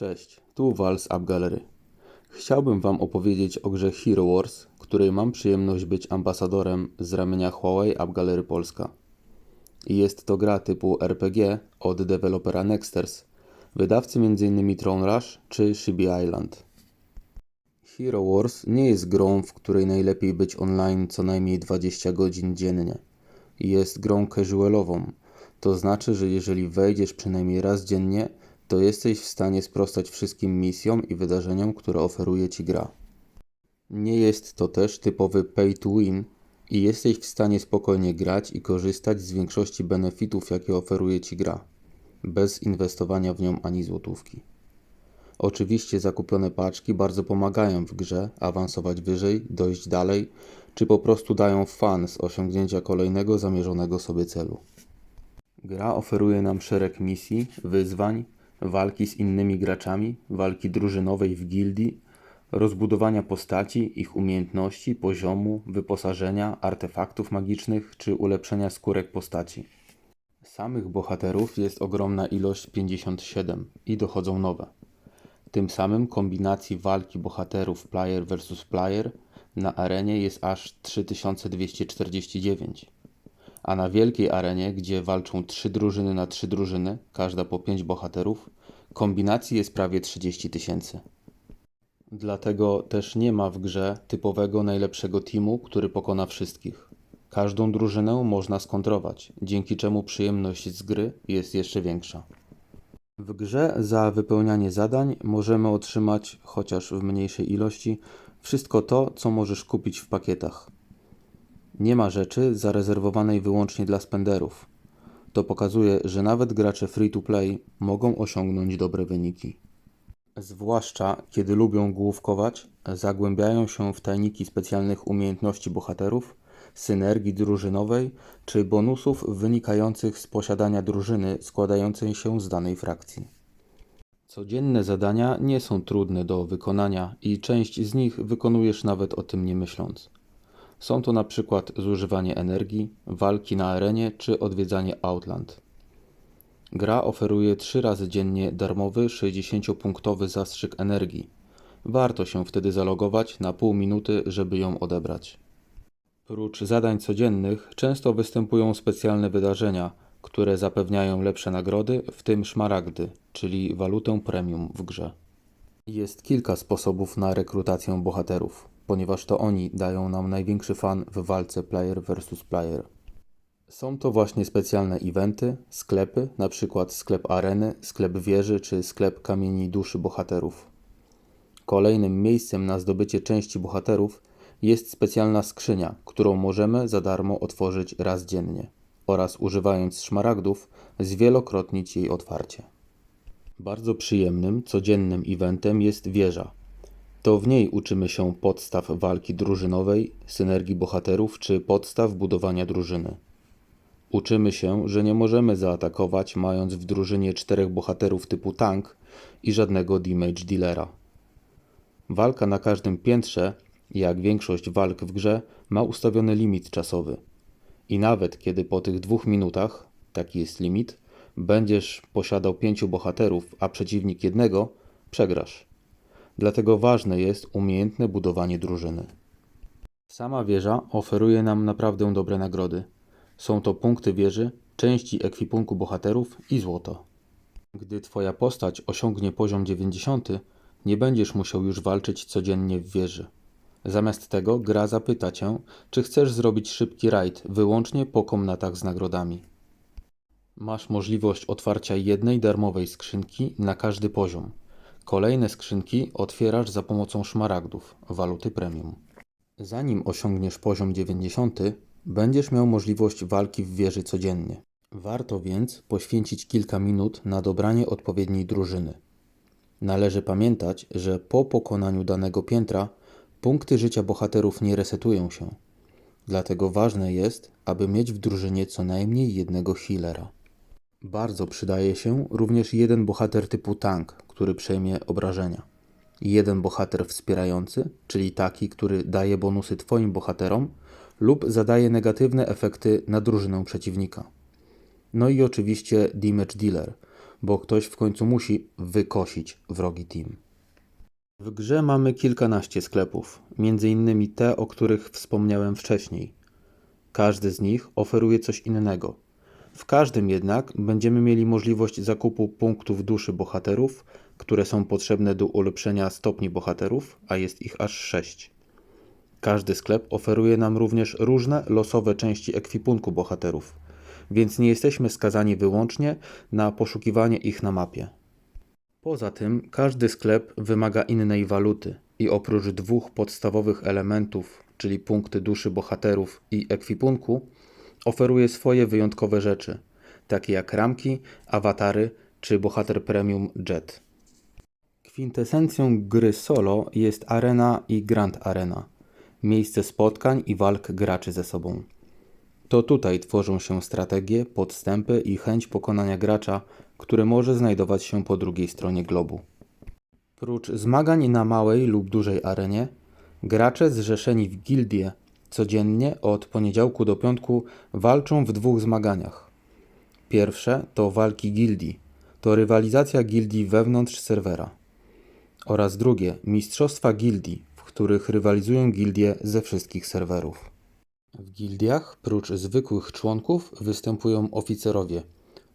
Cześć, tu Wals Up Gallery. Chciałbym Wam opowiedzieć o grze Hero Wars, której mam przyjemność być ambasadorem z ramienia Huawei Up Gallery Polska. Jest to gra typu RPG od dewelopera Nexters, wydawcy m.in. Throne Rush czy Shibi Island. Hero Wars nie jest grą, w której najlepiej być online co najmniej 20 godzin dziennie. Jest grą casualową, to znaczy, że jeżeli wejdziesz przynajmniej raz dziennie, to jesteś w stanie sprostać wszystkim misjom i wydarzeniom, które oferuje ci gra. Nie jest to też typowy pay to win i jesteś w stanie spokojnie grać i korzystać z większości benefitów, jakie oferuje ci gra, bez inwestowania w nią ani złotówki. Oczywiście zakupione paczki bardzo pomagają w grze awansować wyżej, dojść dalej, czy po prostu dają fan z osiągnięcia kolejnego zamierzonego sobie celu. Gra oferuje nam szereg misji, wyzwań, walki z innymi graczami, walki drużynowej w gildii, rozbudowania postaci, ich umiejętności, poziomu, wyposażenia, artefaktów magicznych czy ulepszenia skórek postaci. Samych bohaterów jest ogromna ilość 57 i dochodzą nowe. Tym samym kombinacji walki bohaterów player vs player na arenie jest aż 3249 a na wielkiej arenie, gdzie walczą trzy drużyny na trzy drużyny, każda po pięć bohaterów, kombinacji jest prawie 30 tysięcy. Dlatego też nie ma w grze typowego najlepszego teamu, który pokona wszystkich. Każdą drużynę można skontrować, dzięki czemu przyjemność z gry jest jeszcze większa. W grze za wypełnianie zadań możemy otrzymać, chociaż w mniejszej ilości, wszystko to, co możesz kupić w pakietach. Nie ma rzeczy zarezerwowanej wyłącznie dla spenderów. To pokazuje, że nawet gracze free-to-play mogą osiągnąć dobre wyniki. Zwłaszcza kiedy lubią główkować, zagłębiają się w tajniki specjalnych umiejętności bohaterów, synergii drużynowej czy bonusów wynikających z posiadania drużyny składającej się z danej frakcji. Codzienne zadania nie są trudne do wykonania i część z nich wykonujesz nawet o tym nie myśląc. Są to na przykład zużywanie energii, walki na arenie czy odwiedzanie Outland. Gra oferuje 3 razy dziennie darmowy 60-punktowy zastrzyk energii. Warto się wtedy zalogować na pół minuty, żeby ją odebrać. Prócz zadań codziennych często występują specjalne wydarzenia, które zapewniają lepsze nagrody, w tym szmaragdy, czyli walutę premium w grze. Jest kilka sposobów na rekrutację bohaterów ponieważ to oni dają nam największy fan w walce player versus player. Są to właśnie specjalne eventy, sklepy, np. sklep areny, sklep wieży czy sklep kamieni duszy bohaterów. Kolejnym miejscem na zdobycie części bohaterów jest specjalna skrzynia, którą możemy za darmo otworzyć raz dziennie oraz używając szmaragdów zwielokrotnić jej otwarcie. Bardzo przyjemnym, codziennym eventem jest wieża, to w niej uczymy się podstaw walki drużynowej, synergii bohaterów czy podstaw budowania drużyny. Uczymy się, że nie możemy zaatakować mając w drużynie czterech bohaterów typu tank i żadnego damage dealera. Walka na każdym piętrze, jak większość walk w grze, ma ustawiony limit czasowy. I nawet kiedy po tych dwóch minutach, taki jest limit, będziesz posiadał pięciu bohaterów, a przeciwnik jednego, przegrasz. Dlatego ważne jest umiejętne budowanie drużyny. Sama wieża oferuje nam naprawdę dobre nagrody. Są to punkty wieży, części ekwipunku bohaterów i złoto. Gdy Twoja postać osiągnie poziom 90, nie będziesz musiał już walczyć codziennie w wieży. Zamiast tego gra zapyta Cię, czy chcesz zrobić szybki rajd wyłącznie po komnatach z nagrodami. Masz możliwość otwarcia jednej darmowej skrzynki na każdy poziom. Kolejne skrzynki otwierasz za pomocą szmaragdów, waluty premium. Zanim osiągniesz poziom 90, będziesz miał możliwość walki w wieży codziennie. Warto więc poświęcić kilka minut na dobranie odpowiedniej drużyny. Należy pamiętać, że po pokonaniu danego piętra punkty życia bohaterów nie resetują się. Dlatego ważne jest, aby mieć w drużynie co najmniej jednego healera. Bardzo przydaje się również jeden bohater typu tank, który przejmie obrażenia. Jeden bohater wspierający, czyli taki, który daje bonusy Twoim bohaterom lub zadaje negatywne efekty na drużynę przeciwnika. No i oczywiście damage dealer, bo ktoś w końcu musi wykosić wrogi team. W grze mamy kilkanaście sklepów, innymi te, o których wspomniałem wcześniej. Każdy z nich oferuje coś innego. W każdym jednak będziemy mieli możliwość zakupu punktów duszy bohaterów, które są potrzebne do ulepszenia stopni bohaterów, a jest ich aż 6. Każdy sklep oferuje nam również różne losowe części ekwipunku bohaterów, więc nie jesteśmy skazani wyłącznie na poszukiwanie ich na mapie. Poza tym, każdy sklep wymaga innej waluty i oprócz dwóch podstawowych elementów, czyli punkty duszy bohaterów i ekwipunku, oferuje swoje wyjątkowe rzeczy, takie jak ramki, awatary czy bohater premium jet. Kwintesencją gry solo jest arena i Grand Arena, miejsce spotkań i walk graczy ze sobą. To tutaj tworzą się strategie, podstępy i chęć pokonania gracza, które może znajdować się po drugiej stronie globu. Prócz zmagań na małej lub dużej arenie, gracze zrzeszeni w gildie codziennie od poniedziałku do piątku walczą w dwóch zmaganiach. Pierwsze to walki gildii, to rywalizacja gildii wewnątrz serwera. Oraz drugie mistrzostwa gildii, w których rywalizują gildie ze wszystkich serwerów. W gildiach, prócz zwykłych członków, występują oficerowie,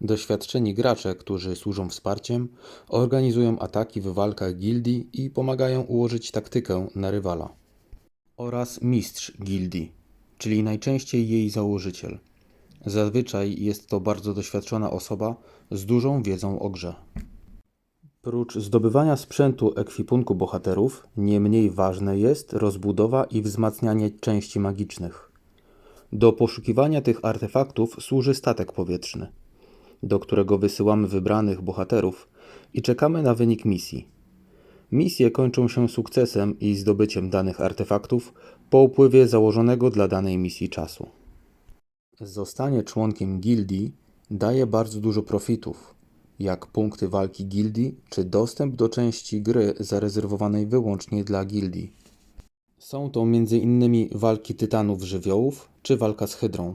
doświadczeni gracze, którzy służą wsparciem, organizują ataki w walkach gildii i pomagają ułożyć taktykę na rywala. Oraz mistrz gildii, czyli najczęściej jej założyciel. Zazwyczaj jest to bardzo doświadczona osoba z dużą wiedzą o grze. Prócz zdobywania sprzętu ekwipunku bohaterów, nie mniej ważne jest rozbudowa i wzmacnianie części magicznych. Do poszukiwania tych artefaktów służy statek powietrzny, do którego wysyłamy wybranych bohaterów i czekamy na wynik misji. Misje kończą się sukcesem i zdobyciem danych artefaktów po upływie założonego dla danej misji czasu. Zostanie członkiem gildii daje bardzo dużo profitów, jak punkty walki gildii czy dostęp do części gry zarezerwowanej wyłącznie dla gildii. Są to m.in. walki tytanów żywiołów czy walka z hydrą.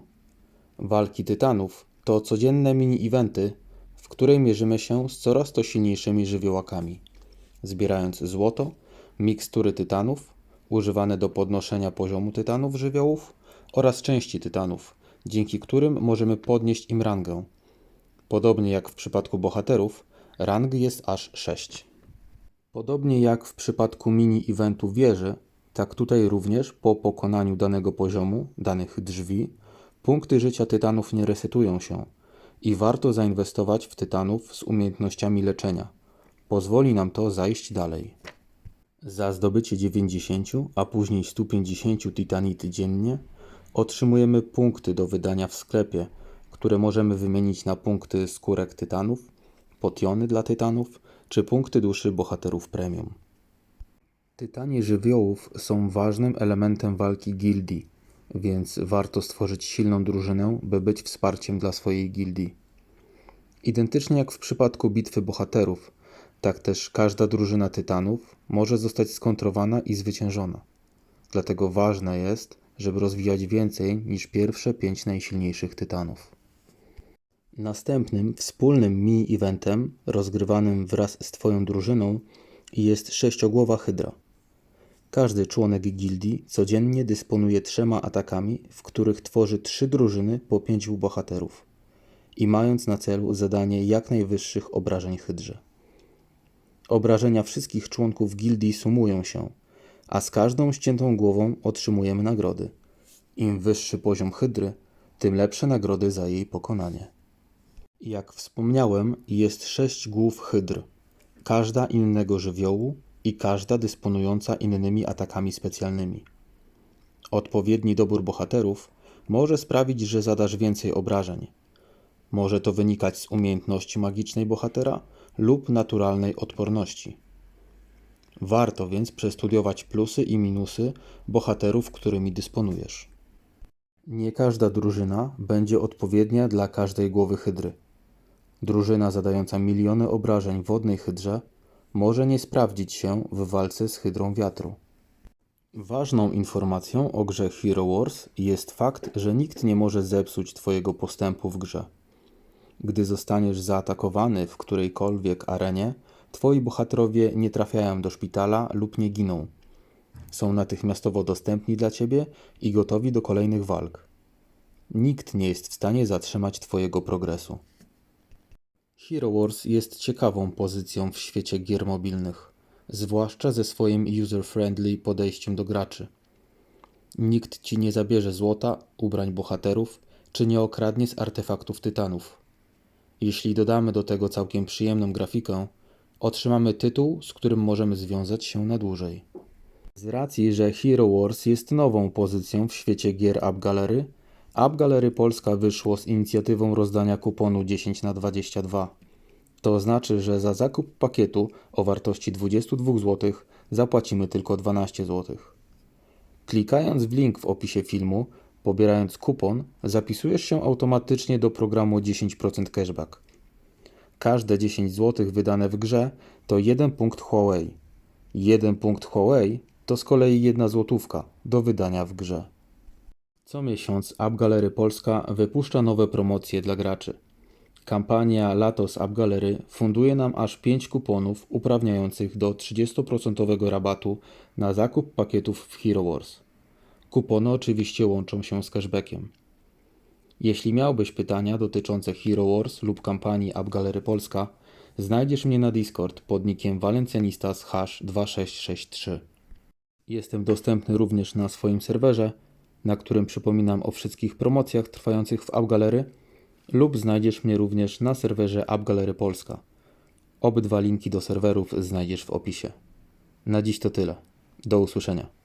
Walki tytanów to codzienne mini-eventy, w której mierzymy się z coraz to silniejszymi żywiołakami, zbierając złoto, mikstury tytanów, używane do podnoszenia poziomu tytanów żywiołów oraz części tytanów, dzięki którym możemy podnieść im rangę. Podobnie jak w przypadku bohaterów, rang jest aż 6. Podobnie jak w przypadku mini-eventu wieży, tak tutaj również po pokonaniu danego poziomu, danych drzwi, punkty życia tytanów nie resetują się i warto zainwestować w tytanów z umiejętnościami leczenia. Pozwoli nam to zajść dalej. Za zdobycie 90, a później 150 titanity dziennie otrzymujemy punkty do wydania w sklepie, które możemy wymienić na punkty skórek tytanów, potiony dla tytanów czy punkty duszy bohaterów premium. Tytanie żywiołów są ważnym elementem walki gildii, więc warto stworzyć silną drużynę, by być wsparciem dla swojej gildii. Identycznie jak w przypadku bitwy bohaterów, tak też każda drużyna tytanów może zostać skontrowana i zwyciężona. Dlatego ważne jest, żeby rozwijać więcej niż pierwsze pięć najsilniejszych tytanów. Następnym wspólnym mini-eventem, rozgrywanym wraz z Twoją drużyną, jest sześciogłowa hydra. Każdy członek gildii codziennie dysponuje trzema atakami, w których tworzy trzy drużyny po pięciu bohaterów i mając na celu zadanie jak najwyższych obrażeń hydrze. Obrażenia wszystkich członków gildii sumują się, a z każdą ściętą głową otrzymujemy nagrody. Im wyższy poziom hydry, tym lepsze nagrody za jej pokonanie. Jak wspomniałem, jest sześć głów hydr, każda innego żywiołu i każda dysponująca innymi atakami specjalnymi. Odpowiedni dobór bohaterów może sprawić, że zadasz więcej obrażeń. Może to wynikać z umiejętności magicznej bohatera lub naturalnej odporności. Warto więc przestudiować plusy i minusy bohaterów, którymi dysponujesz. Nie każda drużyna będzie odpowiednia dla każdej głowy hydry. Drużyna zadająca miliony obrażeń wodnej hydrze może nie sprawdzić się w walce z hydrą wiatru. Ważną informacją o grze Hero Wars jest fakt, że nikt nie może zepsuć Twojego postępu w grze. Gdy zostaniesz zaatakowany w którejkolwiek arenie, twoi bohaterowie nie trafiają do szpitala lub nie giną. Są natychmiastowo dostępni dla ciebie i gotowi do kolejnych walk. Nikt nie jest w stanie zatrzymać twojego progresu. Hero Wars jest ciekawą pozycją w świecie gier mobilnych, zwłaszcza ze swoim user-friendly podejściem do graczy. Nikt ci nie zabierze złota, ubrań bohaterów, czy nie okradnie z artefaktów tytanów. Jeśli dodamy do tego całkiem przyjemną grafikę, otrzymamy tytuł, z którym możemy związać się na dłużej. Z racji, że Hero Wars jest nową pozycją w świecie gier App Gallery, App Gallery Polska wyszło z inicjatywą rozdania kuponu 10 na 22. To znaczy, że za zakup pakietu o wartości 22 zł zapłacimy tylko 12 zł. Klikając w link w opisie filmu, pobierając kupon, zapisujesz się automatycznie do programu 10% cashback. Każde 10 zł wydane w grze to 1 punkt Huawei. 1 punkt Huawei to z kolei 1 złotówka do wydania w grze. Co miesiąc App Gallery Polska wypuszcza nowe promocje dla graczy. Kampania Lato z App Gallery funduje nam aż 5 kuponów uprawniających do 30% rabatu na zakup pakietów w Hero Wars. Kupony oczywiście łączą się z cashbackiem. Jeśli miałbyś pytania dotyczące Hero Wars lub kampanii App Gallery Polska, znajdziesz mnie na Discord pod nickiem valencjanistas hash 2663. Jestem dostępny również na swoim serwerze, na którym przypominam o wszystkich promocjach trwających w App Gallery lub znajdziesz mnie również na serwerze App Gallery Polska. Obydwa linki do serwerów znajdziesz w opisie. Na dziś to tyle. Do usłyszenia.